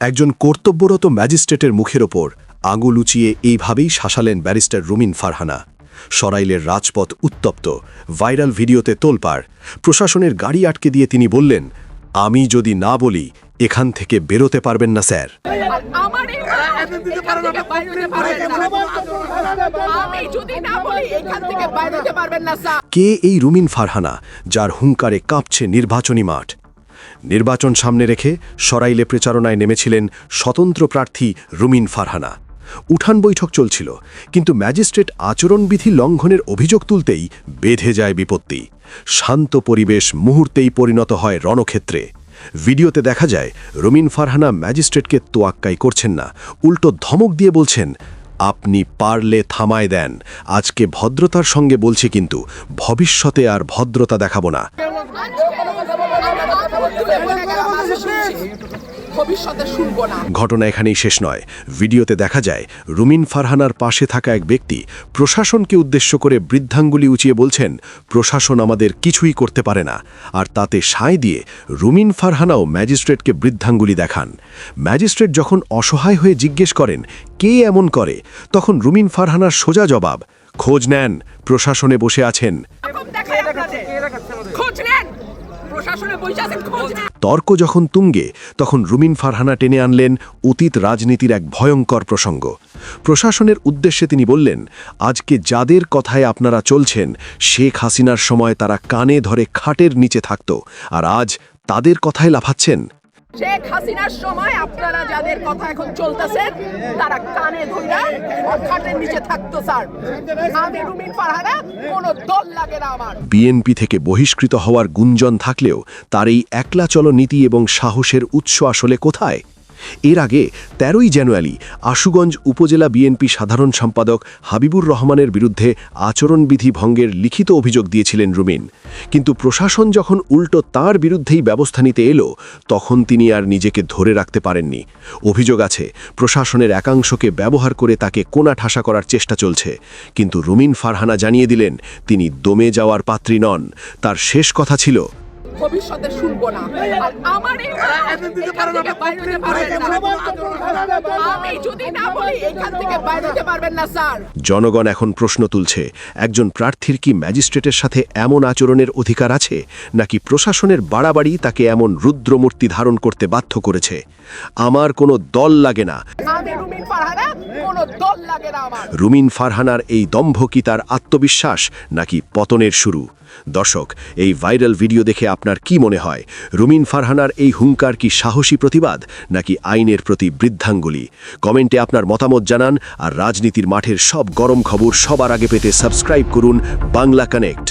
একজন কর্তব্যরত ম্যাজিস্ট্রেটের মুখের ওপর আঙুল উঁচিয়ে এইভাবেই শাসালেন ব্যারিস্টার রুমিন ফারহানা। সরাইলের রাজপথ উত্তপ্ত ভাইরাল ভিডিওতে তোলপাড়। প্রশাসনের গাড়ি আটকে দিয়ে তিনি বললেন আমি যদি না বলি এখান থেকে বেরোতে পারবেন না স্যার। কে এই রুমিন ফারহানা যার হুঙ্কারে কাঁপছে নির্বাচনী মাঠ? নির্বাচন সামনে রেখে সরাইলে প্রচারণায় নেমেছিলেন স্বতন্ত্র প্রার্থী রুমিন ফারহানা। উঠান বৈঠক চলছিল, কিন্তু ম্যাজিস্ট্রেট আচরণবিধি লঙ্ঘনের অভিযোগ তুলতেই বেঁধে যায় বিপত্তি। শান্ত পরিবেশ মুহূর্তেই পরিণত হয় রণক্ষেত্রে। ভিডিওতে দেখা যায়, রুমিন ফারহানা ম্যাজিস্ট্রেটকে তোয়াক্কাই করছেন না, উল্টো ধমক দিয়ে বলছেন আপনি পারলে থামায় দেন আজকে ভদ্রতার সঙ্গে বলছি কিন্তু ভবিষ্যতে আর ভদ্রতা দেখাবো না ভবিষ্যতে শুনব না। ঘটনা এখানেই শেষ নয়। ভিডিওতে দেখা যায়, রুমিন ফারহানার পাশে থাকা এক ব্যক্তি প্রশাসনকে উদ্দেশ্য করে বৃদ্ধাঙ্গুলি উঁচিয়ে বলছেন, প্রশাসন আমাদের কিছুই করতে পারে না। আর তাতে সায় দিয়ে রুমিন ফারহানাও ম্যাজিস্ট্রেটকে বৃদ্ধাঙ্গুলি দেখান। ম্যাজিস্ট্রেট যখন অসহায় হয়ে জিজ্ঞেস করেন, কে এমন করে? তখন রুমিন ফারহানার সোজা জবাব, খোঁজ নেন, প্রশাসনে বসে আছেন এরকম দেখায় আপনাদের। খোঁজ নেন প্রশাসনে বসে আছেন খোঁজ নেন তর্ক যখন তুঙ্গে, তখন রুমিন ফারহানা টেনে আনলেন অতীত রাজনীতির এক ভয়ঙ্কর প্রসঙ্গ। প্রশাসনের উদ্দেশ্যে তিনি বললেন, আজকে যাদের কথায় আপনারা চলছেন, শেখ হাসিনার সময় তারা কানে ধরে খাটের নিচে থাকত, আর আজ তাদের কথায় লাফাচ্ছেন। শেখ হাসিনার সময় আপনারা যাদের কথা এখন চলতেছে, তারা কানে ধইরা খাটের নিচে থাকতো, স্যার। আমি রুমিন পাহারা কোনো দল লাগে না আমার। বিএনপি থেকে বহিষ্কৃত হওয়ার গুঞ্জন থাকলেও তার এই একলা চলো নীতি এবং সাহসের উৎস আসলে কোথায়? এর আগে তেরোই জানুয়ারি আশুগঞ্জ উপজেলা বিএনপি সাধারণ সম্পাদক হাবিবুর রহমানের বিরুদ্ধে আচরণবিধি ভঙ্গের লিখিত অভিযোগ দিয়েছিলেন রুমিন। কিন্তু প্রশাসন যখন উল্টো তার বিরুদ্ধেই ব্যবস্থা নিতে এলো, তখন তিনি আর নিজেকে ধরে রাখতে পারেননি। অভিযোগ আছে, প্রশাসনের একাংশকে ব্যবহার করে তাকে কোনা ঠাসা করার চেষ্টা চলছে। কিন্তু রুমিন ফারহানা জানিয়ে দিলেন, তিনি দমে যাওয়ার পাত্রী নন। তার শেষ কথা ছিল ভবিষ্যতে শুনব না। আর আমার এই এখান থেকে বাইরে হতে পারবেন না। আমি যদি না বলি এখান থেকে বাইরে হতে পারবেন না স্যার। জনগণ এখন প্রশ্ন তুলছে একজন প্রার্থীর কি ম্যাজিস্ট্রেটের সাথে এমন আচরণের অধিকার আছে নাকি প্রশাসনের বাড়াবাড়ি তাকে এমন রুদ্রমূর্তি ধারণ করতে বাধ্য করেছে? আমার কোনো দল লাগে না। রুমিন পাহারা কোনো দল লাগে না আমার। রুমিন ফারহানার এই দম্ভ কি তার আত্মবিশ্বাস নাকি পতনের শুরু? দর্শক এই ভাইরাল ভিডিও দেখে আপনার কি মনে হয়? রুমিন ফারহানার এই হুঙ্কার কি সাহসী প্রতিবাদ, নাকি আইনের প্রতি বৃদ্ধাঙ্গুলি? কমেন্টে আপনার মতামত জানান, আর রাজনীতির মাঠের সব গরম খবর সবার আগে পেতে সাবস্ক্রাইব করুন বাংলা কানেক্ট।